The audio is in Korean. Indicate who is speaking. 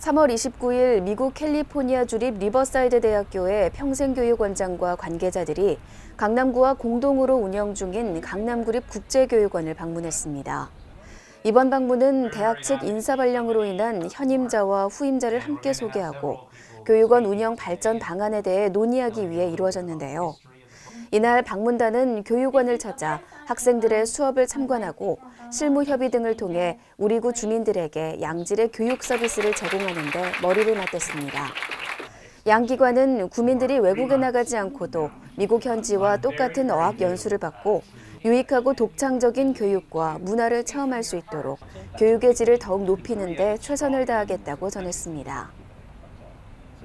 Speaker 1: 3월 29일 미국 캘리포니아 주립 리버사이드 대학교의 평생교육원장과 관계자들이 강남구와 공동으로 운영 중인 강남구립 국제교육원을 방문했습니다. 이번 방문은 대학 측 인사 발령으로 인한 현임자와 후임자를 함께 소개하고 교육원 운영 발전 방안에 대해 논의하기 위해 이루어졌는데요. 이날 방문단은 교육원을 찾아 학생들의 수업을 참관하고 실무 협의 등을 통해 우리 구 주민들에게 양질의 교육 서비스를 제공하는 데 머리를 맞댔습니다. 양 기관은 구민들이 외국에 나가지 않고도 미국 현지와 똑같은 어학 연수를 받고 유익하고 독창적인 교육과 문화를 체험할 수 있도록 교육의 질을 더욱 높이는 데 최선을 다하겠다고 전했습니다.